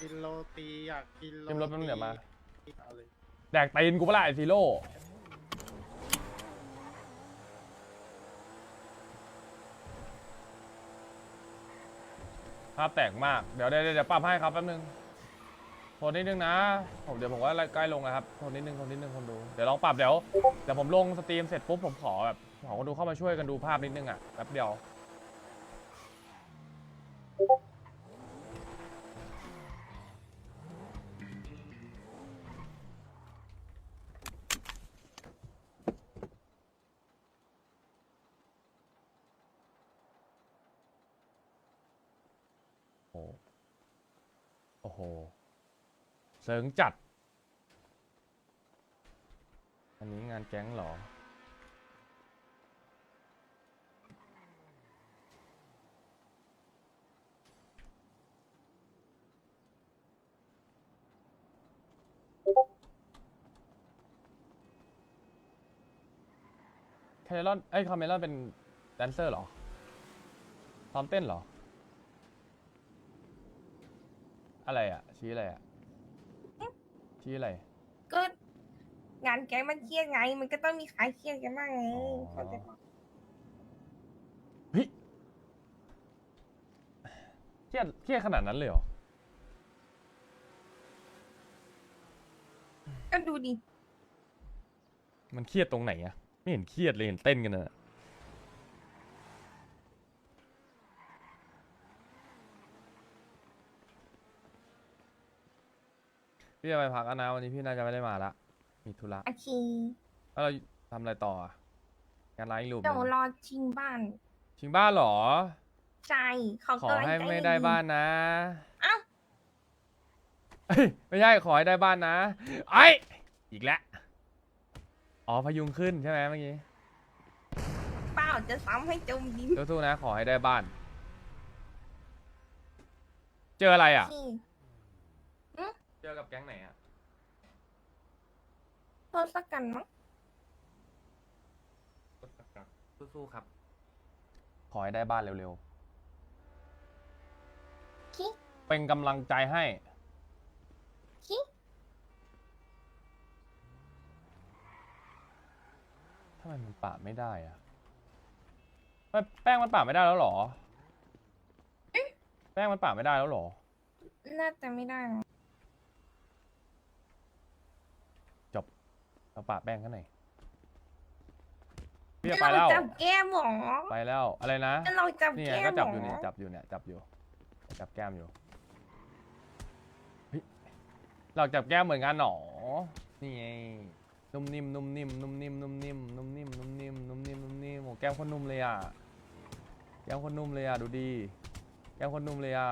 กินโรตีอยากกินโรจิ้มรถแป๊บนึงเดี๋ยวมา เอาเลยแดกตีนกูเปะล่าไอซีโร่ภาพแตกมาก เดี๋ยวเดี๋ยวเดี๋ยวปรับให้ครับแป๊บนึงทนนิดนึงนะ ผมเดี๋ยวผมว่าใกล้ลงแล้วครับทนนิดนึงทนนิดนึงคนดู เดี๋ยวลองปรับเดี๋ยวเดี๋ยวผมลงสตรีมเสร็จปุ๊บผมขอแบบขอคนดูเข้ามาช่วยกันดูภาพนิดนึงอะแป๊บเดียว อ้โห เสริงจัด อันนี้งานแก๊งเหรอคาเมลอนเอ้ยคาเมลอนเป็นแดนเซอร์เหรอซ้อมเต้นเหรอ อะไรอะ ชี้อะไรอะ ชี้อะไร ก็งานแก๊งมันเครียดไง มันก็ต้องมีขายเครียดกันบ้างไงอ๋อ เข้าใจปะเฮ้ยเครียดเครียดขนาดนั้นเลยเหรอ ก็ดูดิ มันเครียดตรงไหนอะไม่เห็นเครียดเลยเห็นเต้นกันอะ พี่จะไปพักแล้วนะวันนี้พี่น่าจะไม่ได้มาละ มีธุระโอเคแล้วเราทำอะไรต่ออะงานไลฟ์รูปเดี๋ยวรอชิงบ้านชิงบ้านเหรอ ใจเขาขอก็ให้ใจไม่ได้บ้านนะเอ้าเอ้ยไม่ใช่ขอให้ได้บ้านนะไอยอีกแล้วอ๋อพยุงขึ้นใช่ไหมเมื่อกี้เปล่าจะซ้ำให้จมดินสู้ๆนะ ขอให้ได้บ้าน เจออะไรอะที่เจอกับแก๊งไหนอะโทษสักกันมั้งสู้ๆครับ ขอให้ได้บ้านเร็วคิๆ เป็นกำลังใจให้ คิทำไมมันปะไม่ได้อะทำไมแป้งมันปะไม่ได้แล้วเหรอ แป้งมันปะไม่ได้แล้วเหรอ น่าจะไม่ได้นะ เราปะแป้งข้างในพี่จะไปแล้วเราจับแก้มหมอไปแล้วอะไรนะเราจับนี่ไงแก้มก็หจับมอยู่อเนี่ยจับอยู่เนี่ยจับอยู่ จับแก้มอยู่เฮ้ยเราจับแก้มเหมือนกันหนอนี่ไงนุ่มนิ่มนุ่มนิ่มนุ่มนิ่มนุ่มนิ่มนุ่มนิ่มนุ่มนิ่มนุ่มนิ่มนุ่มนิ่มโอ้แก้มคนนุ่มเลยอะแก้มคนนุ่มเลยอะดูดี แก้มคนนุ่มเลยอะ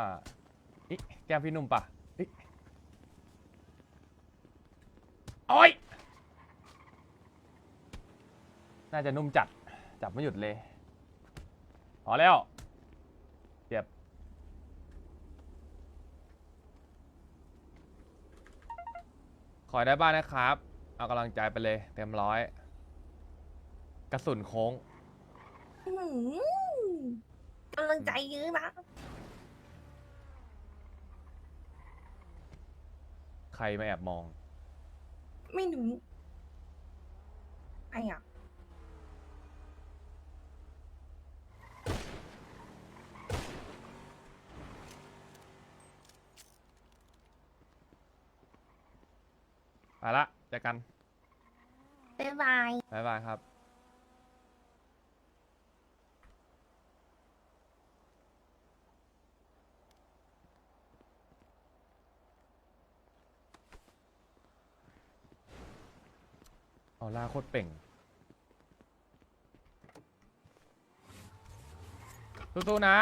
อิแก้มพี่นุ่มปะอิโอ้ย น่าจะนุ่มจัด จับไม่หยุดเลย พอแล้วเจ็บขอให้ได้บ้านนะครับ เอากำลังใจไปเลย เต็มร้อย กระสุนโค้ง อื้อหือกำลังใจเยอะนะ ใครมาแอบมอง ไม่รู้ไอ้อะ ไปละเจอกันบ๊ายบาย บ๊ายบายครับเอาล่าโคตรเป่งสู้ๆนะ